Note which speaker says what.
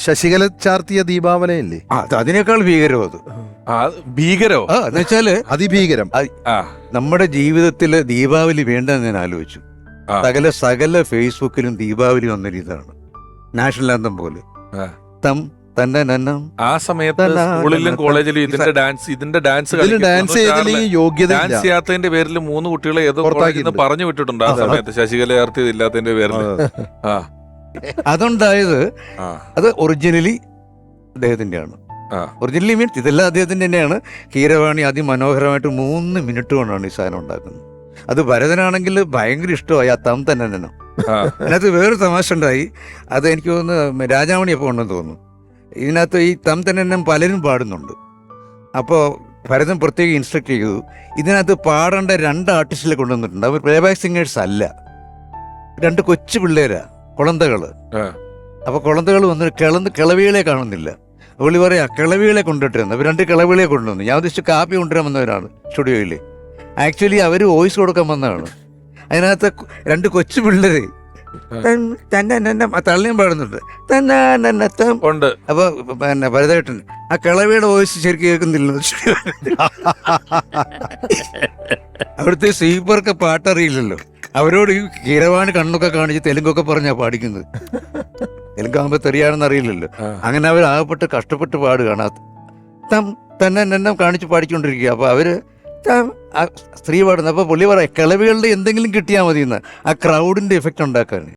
Speaker 1: ശശികല ചാർത്തിയ ദീപാവലയല്ലേ?
Speaker 2: അത് അതിനേക്കാൾ ഭീകരോ അത്.
Speaker 3: ആ, ഭീകരോ
Speaker 2: ആ എന്ന് വെച്ചാൽ
Speaker 1: അതിഭീകരം.
Speaker 3: ആ
Speaker 2: നമ്മുടെ ജീവിതത്തിൽ ദീപാവലി വേണ്ടെന്ന് ഞാൻ ആലോചിച്ചു.
Speaker 3: ആ.
Speaker 2: സകല സകല ഫേസ്ബുക്കിലും ദീപാവലി വന്ന ഇതാണ്. നാഷണൽ ആന്തം പോലെ.
Speaker 3: ആ.
Speaker 2: തം തന്നെ നന്നം
Speaker 3: ആ സമയത്ത്
Speaker 2: തന്നാ,
Speaker 3: സ്കൂളിലും
Speaker 2: തന്നാ,
Speaker 3: കോളേജിലും ഇതിന്റെ ഡാൻസ് ഇതിന്റെ ഡാൻസ്
Speaker 1: ഇതിൽ ഡാൻസ് ചെയ്തില്ലെങ്കിൽ യോഗ്യത
Speaker 3: ഡാൻസ് ചെയ്യാത്തതിന്റെ പേരിൽ മൂന്ന് കുട്ടികളെ ഏതോ കോളേജിൽ നിന്ന് പറഞ്ഞു വിട്ടിട്ടുണ്ട് ആ
Speaker 1: ആ.
Speaker 3: സമയത്ത്. ശശികല ചേർത്തിയത് ഇല്ലാത്തതിന്റെ പേരിൽ ആ.
Speaker 2: അതുണ്ടായത് അത് ഒറിജിനലി അദ്ദേഹത്തിന്റെയാണ്
Speaker 3: ആ.
Speaker 2: ഒറിജിനലി മീൻസ് ഇതെല്ലാം അദ്ദേഹത്തിന്റെ തന്നെയാണ് കീരവാണി അതിമനോഹരമായിട്ട് മൂന്ന് മിനിറ്റ് കൊണ്ടാണ് ഈ സാധനം ഉണ്ടാക്കുന്നത്. അത് ഭരതനാണെങ്കിൽ ഭയങ്കര ഇഷ്ടമായി ആ തം തന്നെ തന്നെ അതിനകത്ത് വേറൊരു തമാശ ഉണ്ടായി. അത് എനിക്ക് തോന്നുന്നു രാജാമണി അപ്പോൾ ഉണ്ടെന്ന് തോന്നുന്നു. ഇതിനകത്ത് ഈ തം തന്നെ പലരും പാടുന്നുണ്ട്. അപ്പോൾ ഭരതൻ പ്രത്യേകം ഇൻസ്ട്രക്ട് ചെയ്തു. ഇതിനകത്ത് പാടേണ്ട രണ്ട് ആർട്ടിസ്റ്റിലെ കൊണ്ടുവന്നിട്ടുണ്ട്. അവർ പ്ലേബാക്ക് സിംഗേഴ്സ് അല്ല. രണ്ട് കൊച്ചു പിള്ളേരാ. കുളന്തകൾ അപ്പൊ കുളന്തകൾ വന്ന് കിളന്ന് കിളവികളെ കാണുന്നില്ല. പുള്ളി പറയാ കിളവികളെ കൊണ്ടിട്ടിരുന്നു അവർ രണ്ട് കിളവികളെ കൊണ്ടുവന്നു. ഞാൻ ഉദ്ദേശിച്ച് കാപ്പി കൊണ്ടുവരാൻ വന്നവരാണ് സ്റ്റുഡിയോയിൽ ആക്ച്വലി അവർ വോയിസ് കൊടുക്കാൻ വന്നതാണ്. അതിനകത്ത് രണ്ട് കൊച്ചു പിള്ളേര്. തള്ളിയും പാടുന്നുണ്ട്.
Speaker 3: ഉണ്ട്.
Speaker 2: അപ്പൊ പിന്നെ ഭരതേട്ടൻ ആ കിളവിയുടെ വോയിസ് ശരിക്കും കേൾക്കുന്നില്ല. അവിടുത്തെ സ്വീപ്പർക്ക് പാട്ടറിയില്ലല്ലോ. അവരോട് ഈ കീരവാണി കണ്ണൊക്കെ കാണിച്ച് തെലുങ്കൊക്കെ പറഞ്ഞാ പാടിക്കുന്നത്. തെലുങ്കാകുമ്പോ തെറിയാണെന്ന് അറിയില്ലല്ലോ. അങ്ങനെ അവർ ആകപ്പെട്ട് കഷ്ടപ്പെട്ട് പാടുകയാണ്. കാണാത്ത തം തന്നെ തന്നെ കാണിച്ച് പാടിക്കൊണ്ടിരിക്കുക അപ്പൊ അവർ സ്ത്രീ പാടുന്നത് അപ്പൊ പുള്ളി പറയാം കിളവികളുടെ എന്തെങ്കിലും കിട്ടിയാൽ മതി എന്ന് ആ ക്രൗഡിന്റെ ഇഫക്റ്റ് ഉണ്ടാക്കാൻ.